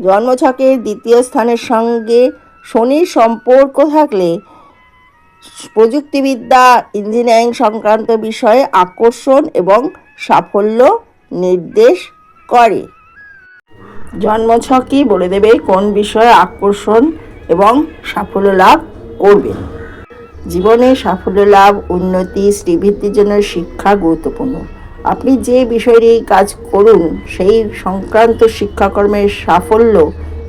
জন্মছকের দ্বিতীয় স্থানের সঙ্গে শনির সম্পর্ক থাকলে প্রযুক্তিবিদ্যা, ইঞ্জিনিয়ারিং সংক্রান্ত বিষয়ে আকর্ষণ এবং সাফল্য নির্দেশ করে। জন্মছকই বলে দেবে কোন বিষয়ে আকর্ষণ এবং সাফল্য লাভ করবেন জীবনে সাফল্য লাভ, উন্নতি, শ্রীবৃদ্ধির জন্য শিক্ষা গুরুত্বপূর্ণ। আপনি যে বিষয়ে কাজ করুন, সেই সংক্রান্ত শিক্ষাকর্মের সাফল্য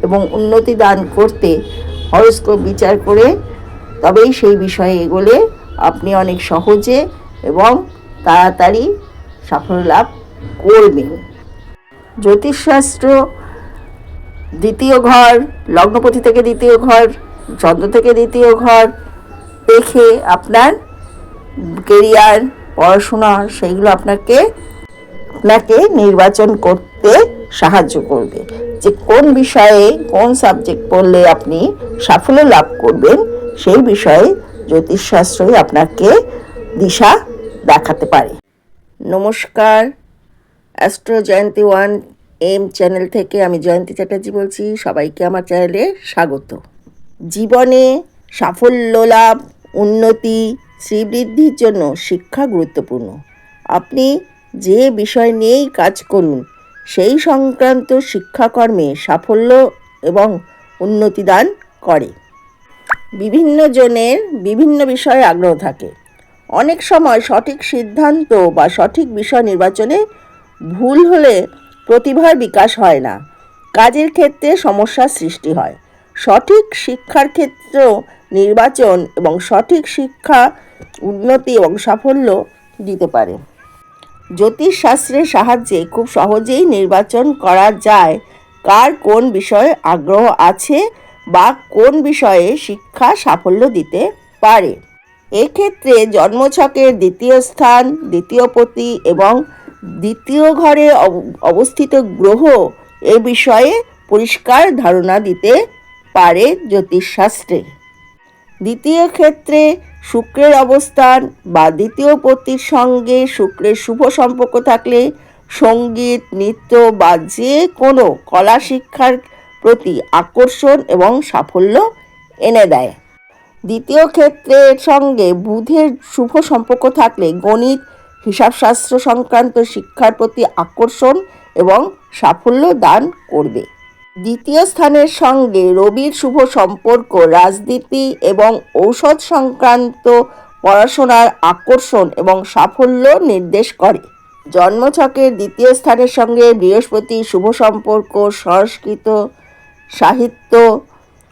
এবং উন্নতি দান করতে হরস্কোপ বিচার করে তবেই সেই বিষয়ে এগোলে আপনি অনেক সহজে এবং তাড়াতাড়ি সাফল্য লাভ করবেন। জ্যোতিষশাস্ত্র দ্বিতীয় ঘর, লগ্নপতি থেকে দ্বিতীয় ঘর, চন্দ্র থেকে দ্বিতীয় ঘর দেখে আপনার কেরিয়ার পড়াশোনা, সেইগুলো আপনাকে আপনাকে নির্বাচন করতে সাহায্য করবে। যে কোন বিষয়ে, কোন সাবজেক্ট পড়লে আপনি সাফল্য লাভ করবেন, সেই বিষয়ে জ্যোতিষশাস্ত্রই আপনাকে দিশা দেখাতে পারে। নমস্কার astro Jayanti one M channel থেকে আমি জয়ন্তী চ্যাটার্জি বলছি, সবাইকে আমার চ্যানেলে স্বাগত। জীবনে সাফল্য লাভ, উন্নতি শ্রীবৃদ্ধির জন্য শিক্ষা গুরুত্বপূর্ণ। আপনি যে বিষয় নিয়েই কাজ করুন, সেই সংক্রান্ত শিক্ষাকর্মে সাফল্য এবং উন্নতি দান করে। বিভিন্ন জনের বিভিন্ন বিষয়ে আগ্রহ থাকে। অনেক সময় সঠিক সিদ্ধান্ত বা সঠিক বিষয় নির্বাচনে ভুল হলে প্রতিভার বিকাশ হয় না। কাজের ক্ষেত্রে সমস্যার সৃষ্টি হয়। সঠিক শিক্ষার ক্ষেত্রেও নির্বাচন এবং সঠিক শিক্ষা উন্নতি এবং সাফল্য দিতে পারে। জ্যোতিষশাস্ত্রের সাহায্যে খুব সহজেই নির্বাচন করা যায় কার কোন বিষয়ে আগ্রহ আছে বা কোন বিষয়ে শিক্ষা সাফল্য দিতে পারে। এক্ষেত্রে জন্মছকের দ্বিতীয় স্থান, দ্বিতীয় পতি এবং দ্বিতীয় ঘরে অব- অবস্থিত গ্রহ এ বিষয়ে পরিষ্কার ধারণা দিতে পারে জ্যোতিষশাস্ত্রে। দ্বিতীয় ক্ষেত্রে শুক্রের অবস্থান বা দ্বিতীয় পতির সঙ্গে শুক্রের শুভ সম্পর্ক থাকলে সংগীত, নৃত্য বা যে কোনো কলা শিক্ষার প্রতি আকর্ষণ এবং সাফল্য এনে দেয়। দ্বিতীয় ক্ষেত্রের সঙ্গে বুধের শুভ সম্পর্ক থাকলে গণিত, হিসাবশাস্ত্র সংক্রান্ত শিক্ষার প্রতি আকর্ষণ এবং সাফল্য দান করবে। দ্বিতীয় স্থানের সঙ্গে রবির শুভ সম্পর্ক, রাজনীতি এবং ঔষধ সংক্রান্ত পড়াশোনার আকর্ষণ এবং সাফল্য নির্দেশ করে। জন্মছকের দ্বিতীয় স্থানের সঙ্গে বৃহস্পতি শুভ সম্পর্ক, সংস্কৃত সাহিত্য,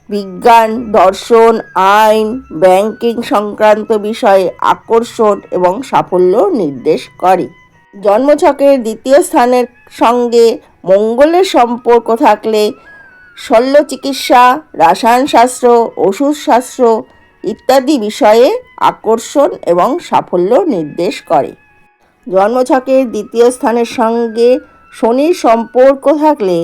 বিজ্ঞান, দর্শন, আইন, ব্যাংকিং সংক্রান্ত বিষয়ে আকর্ষণ এবং সাফল্য নির্দেশ করে। জন্মছকের দ্বিতীয় স্থানের সঙ্গে মঙ্গলের সম্পর্ক থাকলে শল্য চিকিৎসা রসায়নশাস্ত্র, ওষুধশাস্ত্র ইত্যাদি বিষয়ে আকর্ষণ এবং সাফল্য নির্দেশ করে। জন্মছকের দ্বিতীয় স্থানের সঙ্গে শনির সম্পর্ক থাকলে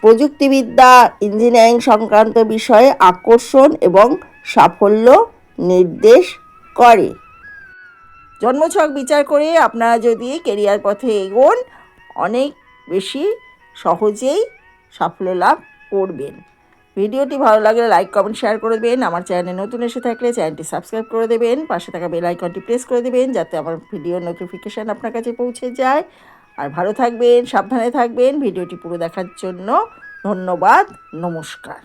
প্রযুক্তিবিদ্যা, ইঞ্জিনিয়ারিং সংক্রান্ত বিষয়ে আকর্ষণ এবং সাফল্য নির্দেশ করে। জন্মছক বিচার করে আপনারা যদি কেরিয়ার পথে এগোন, অনেক বেশি সহজেই সাফল্য লাভ করবেন। ভিডিওটি ভালো লাগলে লাইক কমেন্ট শেয়ার করে দেবেন। আমার চ্যানেলে নতুন এসে থাকলে চ্যানেলটি সাবস্ক্রাইব করে দেবেন। পাশে থাকা বেল আইকনটি প্রেস করে দেবেন যাতে আমার ভিডিও নোটিফিকেশান আপনার কাছে পৌঁছে যায়। আর ভালো থাকবেন, সাবধানে থাকবেন। ভিডিওটি পুরো দেখার জন্য ধন্যবাদ, নমস্কার।